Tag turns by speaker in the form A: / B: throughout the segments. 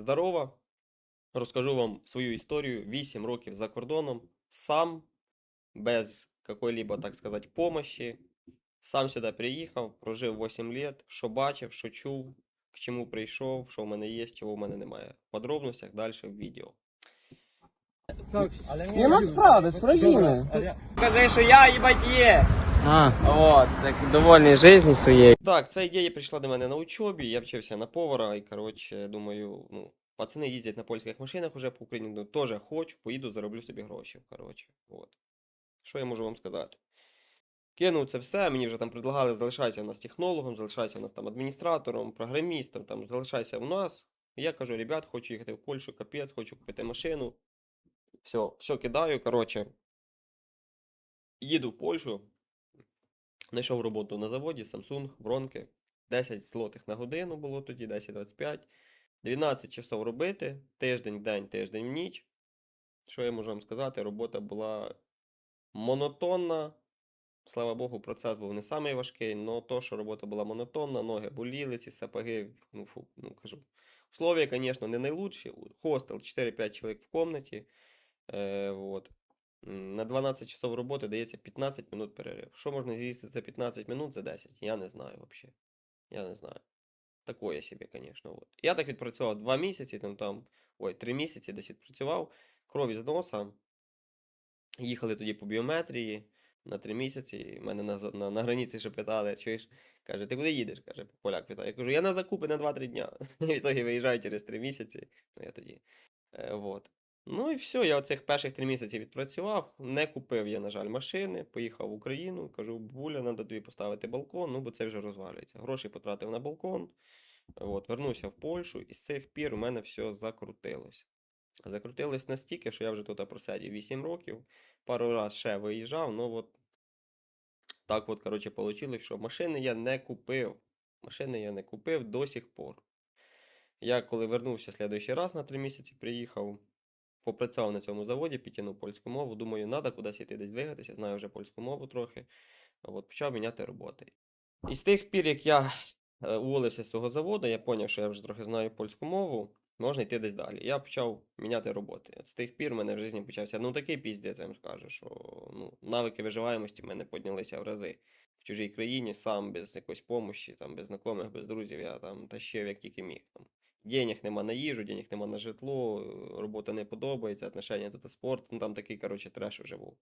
A: Здорово! Розкажу вам свою історію. 8 років за кордоном, сам, без какой-либо, так сказати, помощи. Сам сюди приїхав, прожив 8 лет, що бачив, що чув, к чому прийшов, що в мене є, чого в мене немає. В подробностях далі в відео.
B: Так,
C: Нема справи, з країни.
A: Кажи, що я їбать є!
C: А, от, так довольний житті своєю.
A: Так, ця ідея прийшла до мене на учобі, я вчився на повара, і, коротше, думаю, ну, пацани їздять на польських машинах уже по Україні, ну, теж хочу, поїду, зароблю собі гроші, коротше, от. Що я можу вам сказати? Кинув це все, мені вже там предлагали, залишайся у нас технологом, залишайся у нас там адміністратором, програмістом, там, залишайся у нас. І я кажу, ребят, хочу їхати в Польщу, капець, хочу купити машину. Все, все кидаю, коротше. Їду в Польщу, Знайшов роботу на заводі Samsung, Бронки. 10 злотих на годину було тоді, 10-25. 12 часов робити, тиждень в день, тиждень в ніч. Що я можу вам сказати? Робота була монотонна. Слава Богу, процес був не самий важкий, але то, що робота була монотонна, ноги боліли, ці сапоги, ну, фу, ну кажу. Условия, звісно, не найлучші. Хостел 4-5 чоловік в комнаті. Е, вот. На 12 часов роботи дається 15 минут перерив. Що можна з'їсти за 15 минут за 10? Я не знаю взагалі. Я не знаю. Такое собі, звісно. От. Я так відпрацював 2 місяці, там, там, ой, 3 місяці десь відпрацював. Кров із носа. Їхали тоді по біометрії на 3 місяці. і Мене на, на, на границі ще питали, чуєш, каже, ти куди їдеш? каже, поляк питає. Я кажу, я на закупи на 2-3 дня. В ітогі виїжджаю через 3 місяці. Ну, я тоді. Е, вот. Ну і все, я оцих перших три місяці відпрацював. Не купив я, на жаль, машини, поїхав в Україну. Кажу, буля, треба тобі поставити балкон, ну бо це вже розвалюється. Гроші потратив на балкон. От, вернувся в Польщу, і з цих пір у мене все закрутилось. Закрутилось настільки, що я вже тут просидів 8 років. Пару раз ще виїжджав, ну от так от, коротше, вийшло, що машини я не купив. Машини я не купив до сих пор. Я коли вернувся слідуючий раз на 3 місяці, приїхав, попрацював на цьому заводі, підтягнув польську мову. Думаю, треба кудись іти десь двигатися, знаю вже польську мову трохи. От, почав міняти роботи. І з тих пір, як я е, уволився з цього заводу, я зрозумів, що я вже трохи знаю польську мову, можна йти десь далі. Я почав міняти роботи. От з тих пір в мене в житті почався ну такий піздець, я вам скажу, що ну, навики виживаємості в мене піднялися в рази. В чужій країні, сам без якоїсь помощі, там, без знайомих, без друзів, я там тащив як тільки міг. Там. Денег нема на їжу, денег нема на житло, е, робота не подобається, отношення тут спорт, ну там такий, коротше, треш вже був.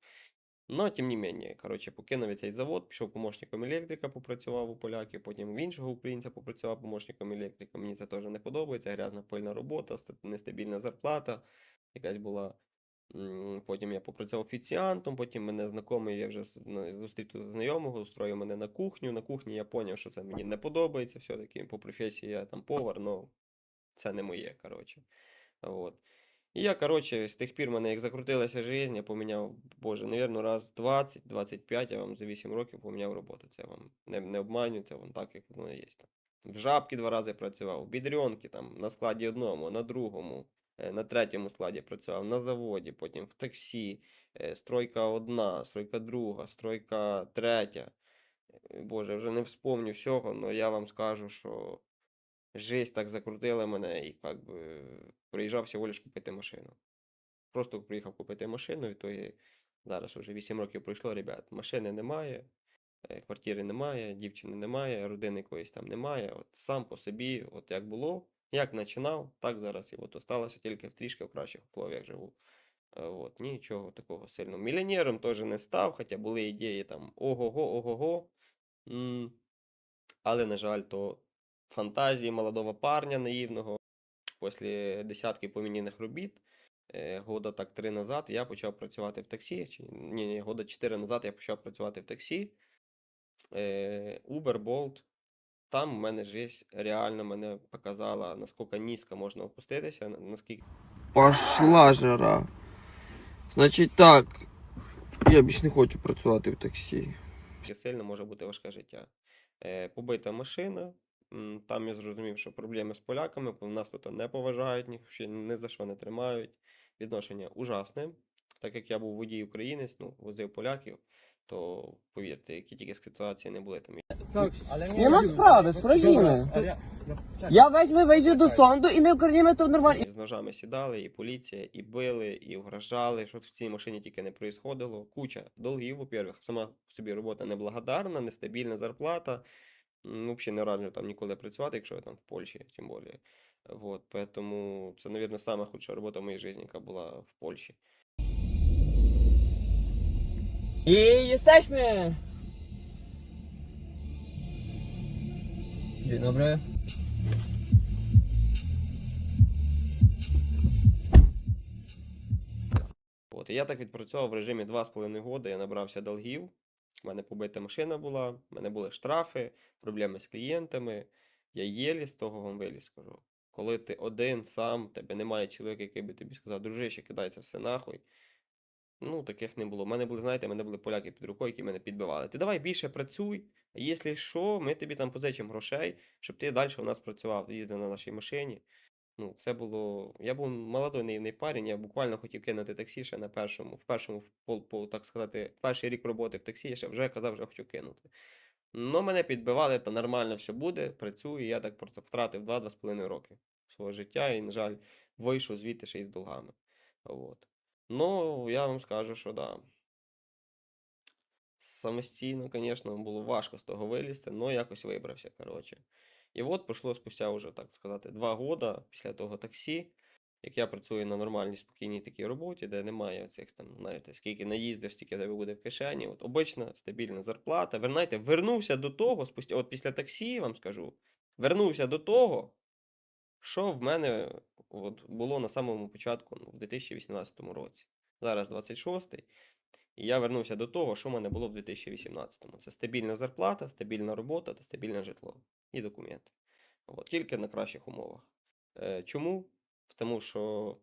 A: Но, тим не менее, коротше, покинув цей завод, пішов помощником електрика, попрацював у поляків, потім в іншого українця попрацював помощником електрика. Мені це теж не подобається, грязна пильна робота, нестабільна зарплата якась була. Потім я попрацював офіціантом, потім мене знайомий, я вже с- зустрів знайомого, устроїв мене на кухню. На кухні я зрозумів, що це мені не подобається все-таки. По професії я там повар, але це не моє, коротше. Вот. І я, коротше, з тих пір в мене як закрутилася життя, я поміняв, боже, навірно, раз 20-25, я вам за 8 років поміняв роботу. Це вам не, не обманю, це вам так, як воно є. В жабки два рази працював, в бідрьонки там, на складі одному, на другому, е, на третьому складі працював, на заводі, потім в таксі, е, стройка одна, стройка друга, стройка третя. Е, Боже, вже не вспомню всього, але я вам скажу, що Жесть так закрутила мене і как би приїжджав всього лиш купити машину. Просто приїхав купити машину, в ітогі зараз вже 8 років пройшло, ребят, машини немає, е, квартири немає, дівчини немає, родини якоїсь там немає. От сам по собі, от як було, як починав, так зараз і от осталося тільки в трішки в кращих условиях живу. Е, От, нічого такого сильного. Мільйонером теж не став, хоча були ідеї там ого-го, ого-го. Але, на жаль, то фантазії молодого парня наївного. Після десятки помінених робіт, е, года так три назад, я почав працювати в таксі. Чи, ні, ні, года чотири назад я почав працювати в таксі. Е, Uber, Bolt. Там в мене життя реально мене показала, наскільки низько можна опуститися, на- наскільки
C: Пошла жара. Значить так, я більш не хочу працювати в таксі.
A: сильно може бути важке життя. Е, побита машина. Там я зрозумів, що проблеми з поляками, бо в нас тут не поважають, ні, ні за що не тримають. Відношення ужасне. Так як я був водій українець, ну, возив поляків. то повірте, які тільки ситуації не були там.
B: Так,
C: Nie ma sprawy, sprawdzimy. Ja weźmę, wejdzie do sądu i my ukradniemy to normalnie.
A: З ножами сідали, і поліція, і били, і вгрожали. Що в цій машині тільки не проїсходило. Куча долгів, во-первых, сама собі робота неблагодарна, нестабільна зарплата. М, Взагалі не раджу там ніколи працювати, якщо я там в Польщі, тим більше. Вот, поэтому це, мабуть, сама худша робота в моїй житті, яка була в Польщі.
C: I jesteśmy! Dzień dobry.
A: От, і я так відпрацював в режимі 2,5 года, я набрався долгів. У мене побита машина була, в мене були штрафи, проблеми з клієнтами. Я єлі з того вам виліз, скажу. Коли ти один сам, тебе немає чоловіка, який би тобі сказав, дружище, кидай це все нахуй. Ну, таких не було. У мене були, знаєте, у мене були поляки під рукою, які мене підбивали. Ти давай більше працюй, якщо що, ми тобі там позичимо грошей, щоб ти далі у нас працював, їздив на нашій машині. Ну, це було. Я був молодий наївний парень, я буквально хотів кинути таксі ще на першому, в першому, в пол, по, так сказати, перший рік роботи в таксі, я ще вже казав, що хочу кинути. Ну, мене підбивали, та нормально все буде, працюю, я так втратив 2-2,5 роки свого життя і, на жаль, вийшов звідти ще й з долгами. От. Ну, я вам скажу, що да. Самостійно, звісно, було важко з того вилізти, але якось вибрався, коротше. І от пройшло спустя вже, так сказати, два года після того таксі, як я працюю на нормальній спокійній такій роботі, де немає цих там, знаєте, скільки наїздиш, стільки тебе буде в кишені. От обична стабільна зарплата. Ви знаєте, вернувся до того, спустя, от після таксі, вам скажу, вернувся до того, що в мене от, було на самому початку ну, в 2018 році. Зараз 26-й. І я вернувся до того, що в мене було в 2018-му. Це стабільна зарплата, стабільна робота та стабільне житло і документи. От, тільки на кращих умовах. Е, чому? Тому що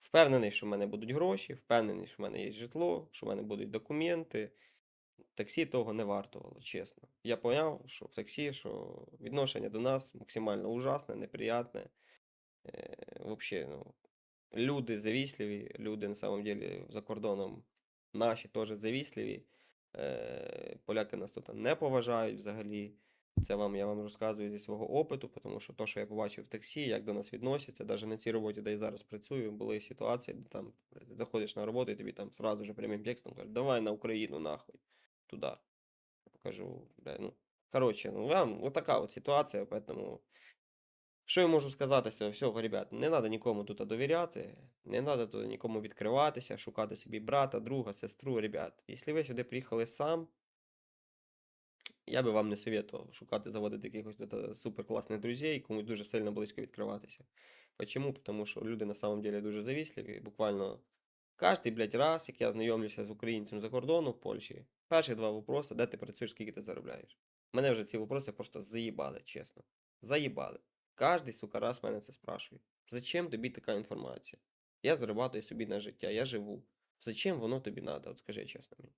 A: впевнений, що в мене будуть гроші, впевнений, що в мене є житло, що в мене будуть документи. Таксі того не вартувало, чесно. Я поняв, що в таксі, що відношення до нас максимально ужасне, неприятне. Е, вообще, ну, люди завісливі, люди на самом деле за кордоном наші теж завісливі. Е, поляки нас тут не поважають взагалі. Це вам я вам розказую зі свого опиту, тому що то, що я побачив в таксі, як до нас відносяться, навіть на цій роботі, де я зараз працюю, були ситуації, де там заходиш на роботу і тобі там сразу же прямим текстом кажуть, давай на Україну нахуй, туди. Кажу, бля, ну, коротше, ну, вам отака от ситуація, поэтому що я можу сказати з цього всього, ребят? Не треба нікому тут довіряти, не треба тут нікому відкриватися, шукати собі брата, друга, сестру, ребят. Якщо ви сюди приїхали сам, я би вам не советував шукати, заводити якихось тут суперкласних друзей, комусь дуже сильно близько відкриватися. Почему? Тому що люди на самом деле дуже завісливі. Буквально кожний, блядь, раз, як я знайомлюся з українцем за кордону в Польщі, перші два вопроси, де ти працюєш, скільки ти заробляєш. Мене вже ці вопроси просто заїбали, чесно. Заїбали. Кожний, сука, раз мене це спрашує. Зачем тобі така інформація? Я зарабатую собі на життя, я живу. Зачем воно тобі треба? От скажи чесно мені.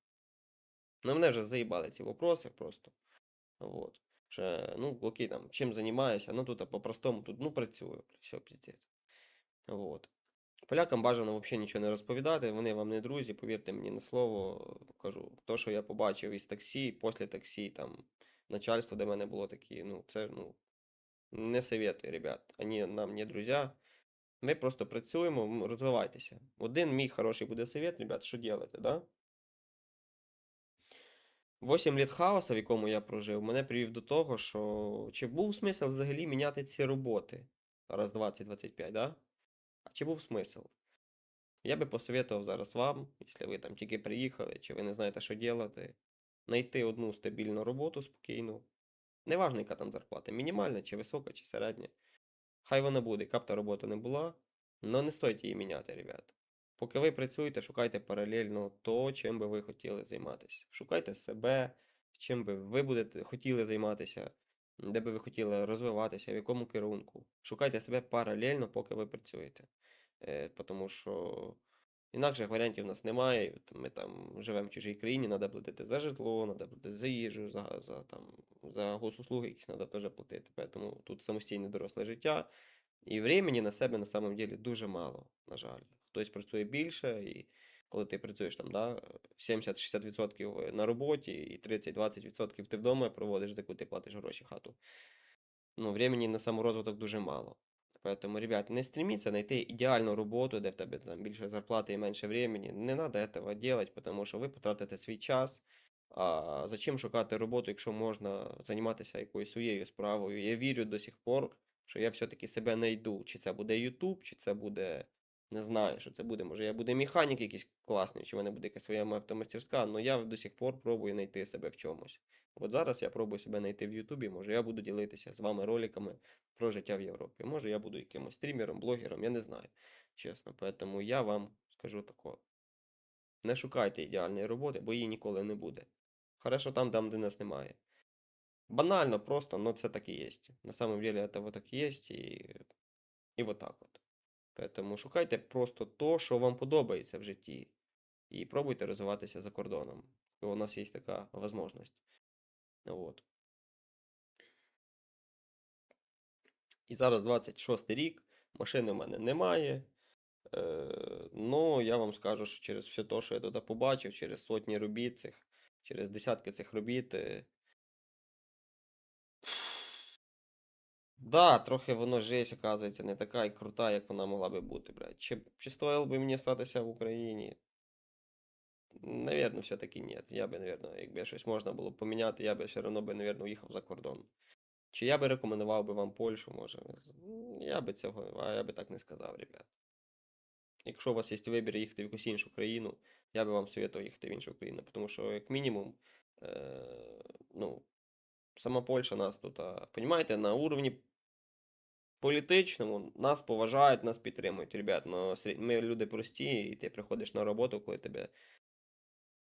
A: Ну, мене вже заїбали ці вопроси просто. Вот. Що, ну, окей, там, чим займаюся, ну тут по-простому тут, ну, працюю, все, піздець. Вот. Полякам бажано взагалі нічого не розповідати, вони вам не друзі, повірте мені на слово. Кажу, то, що я побачив із таксі, після таксі, там, начальство, де мене було такі, ну, це, ну, не советую, ребят. Они нам не друзья. Ми просто працюємо, розвивайтеся. Один мій хороший буде совет, ребят, що робити, да? 8 літ хаоса, в якому я прожив, мене привів до того, що чи був смисл взагалі міняти ці роботи раз 20-25, да? А чи був смисл? Я би посоветував зараз вам, якщо ви там тільки приїхали, чи ви не знаєте, що робити, знайти одну стабільну роботу спокійну. Неважно, яка там зарплата, мінімальна, чи висока, чи середня. Хай вона буде, яка б та робота не була, але не стоїть її міняти, ребят. Поки ви працюєте, шукайте паралельно то, чим би ви хотіли займатися. Шукайте себе, чим би ви будете хотіли займатися, де би ви хотіли розвиватися, в якому керунку. Шукайте себе паралельно, поки ви працюєте. Е, тому що інакших варіантів у нас немає. Ми там живемо в чужій країні, треба платити за житло, треба платити за їжу, за, за, там, за госуслуги якісь треба теж платити. Тому тут самостійне доросле життя. І времени на себе на самом деле дуже мало, на жаль. хтось працює більше, і коли ти працюєш там, да, 70-60% на роботі, і 30-20% ти вдома проводиш, за яку ти платиш гроші хату. Ну, времени на саморозвиток дуже мало. Поэтому, ребят, не стремиться знайти ідеальну роботу, де в тебе там більше зарплати і менше времени. Не треба этого делать, тому що ви потратите свій час. А зачем шукати роботу, якщо можна займатися якоюсь своєю справою? Я вірю до сих пор, що я все-таки себе знайду. Чи це буде YouTube, чи це буде. Не знаю, що це буде. Може, я буду механік якийсь класний, чи в мене буде якась своя автомастерська, але я до сих пор пробую знайти себе в чомусь. От зараз я пробую себе знайти в Ютубі. Може, я буду ділитися з вами роликами про життя в Європі. Може, я буду якимось стрімером, блогером, я не знаю, чесно. Поэтому я вам скажу тако. Не шукайте ідеальної роботи, бо її ніколи не буде. Хорошо там, там, де нас немає. Банально, просто, но це так і є. На самом деле вот так і є, і, і вот так от. Поэтому шукайте просто то, що вам подобається в житті. І пробуйте розвиватися за кордоном. У нас є така можливість. Вот. І зараз 26 рік, машини в мене немає. Е, ну, я вам скажу, що через все те, що я туди побачив, через сотні робіт цих, через десятки цих робіт. Да, трохи воно жесть, оказується, не така і крута, як вона могла би бути, блядь. Чи, чи стоїло би мені статися в Україні? Навірно, все-таки ні. Я би, навірно, якби щось можна було поміняти, я би все одно би, навірно, уїхав за кордон. Чи я би рекомендував би вам Польщу, може? Я би цього, а я би так не сказав, ребят. Якщо у вас є вибір їхати в якусь іншу країну, я би вам советував їхати в іншу країну, тому що, як мінімум, е, ну, сама Польща нас тут, а, понімаєте, на уровні політичному нас поважають, нас підтримують. Ребят, срі- ми люди прості, і ти приходиш на роботу, коли тебе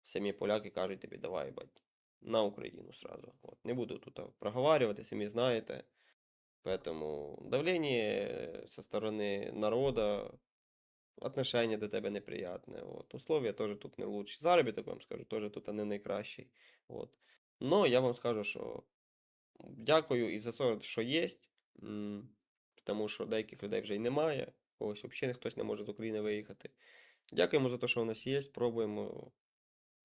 A: самі поляки кажуть тобі, давай, бать, на Україну сразу. От. Не буду тут а, проговаривати, самі знаєте. Поэтому давление со стороны народа, отношение до тебе неприятне. От. Условия теж тут не лучші. Заробіток вам скажу, теж тут не найкращий. От. Но я вам скажу, що дякую і за те, що є. Тому що деяких людей вже й немає. Когось взагалі хтось не може з України виїхати. Дякуємо за те, що у нас є. Пробуємо.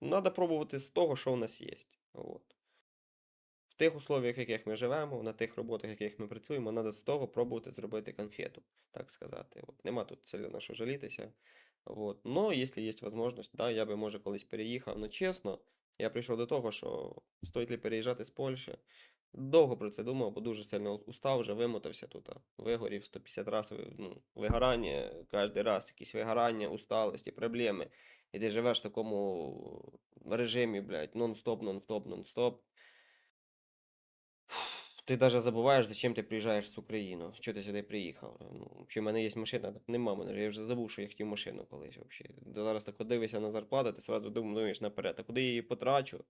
A: Треба пробувати з того, що у нас є. От. В тих условиях, в яких ми живемо, на тих роботах, в яких ми працюємо, треба з того пробувати зробити конфету, так сказати. От. Нема тут сильно на що жалітися. От. Но, якщо є можливість, да, я би, може, колись переїхав. Но чесно, я прийшов до того, що стоїть ли переїжджати з Польщі. Довго про це думав, бо дуже сильно устав, вже вимотався тут. Вигорів 150 разів, ну, вигорання, кожен раз якісь вигорання, усталості, проблеми. І ти живеш в такому режимі, блядь, нон-стоп, нон-стоп, нон-стоп. Ти навіть забуваєш, зачем ти приїжджаєш з України, що ти сюди приїхав. Ну, чи в мене є машина, так нема мене. Я вже забув, що я хотів машину колись взагалі. Зараз так дивишся на зарплату, ти одразу думаєш наперед, а куди я її потрачу?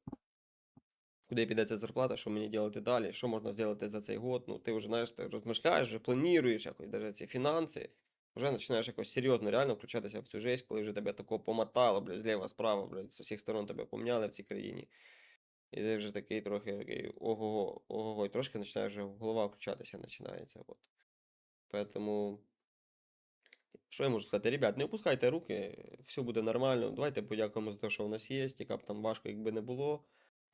A: Куди піде ця зарплата, що мені робити далі, що можна зробити за цей год? Ну, ти вже знаєш, ти розмишляєш, вже плануєш якось, навіть ці фінанси, вже починаєш якось серйозно реально включатися в цю жесть, коли вже тебе тако помотало, блядь, зліва, справа, блядь, з усіх сторон тебе помняли в цій країні. І ти вже такий трохи такий ого-го, ого-го, і трошки починає вже голова включатися починається. От. Поэтому, що я можу сказати? Ребят, не опускайте руки, все буде нормально. Давайте подякуємо за те, що у нас є, яка б там важко, якби не було.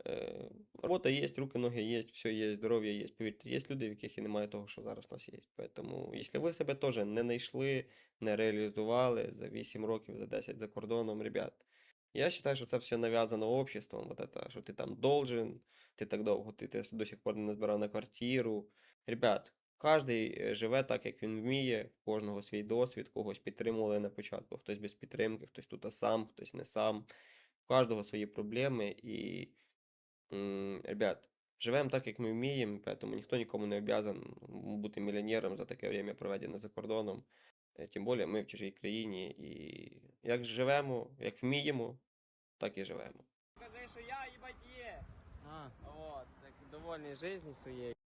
A: Е, робота є, руки, ноги є, все є, здоров'я є. Повірте, є люди, в яких і немає того, що зараз у нас є. Поэтому, якщо ви себе теж не знайшли, не реалізували за 8 років, за 10 за кордоном, ребят, я вважаю, що це все нав'язано обществом, вот это, що ти там должен, ти так довго, ти, ти до сих пор не назбирав на квартиру. Ребят, кожен живе так, як він вміє, у кожного свій досвід, когось підтримували на початку, хтось без підтримки, хтось тут сам, хтось не сам. У кожного свої проблеми і, м, ребят, живемо так, як ми вміємо, поэтому ніхто нікому не обязан бути мільйонером за таке время, проведене за кордоном. Е, Тим більше ми в чужій країні і як живемо, як вміємо, так і живемо.
D: Кажи, що я їбать є.
B: А,
D: От, так довольний життю своєю.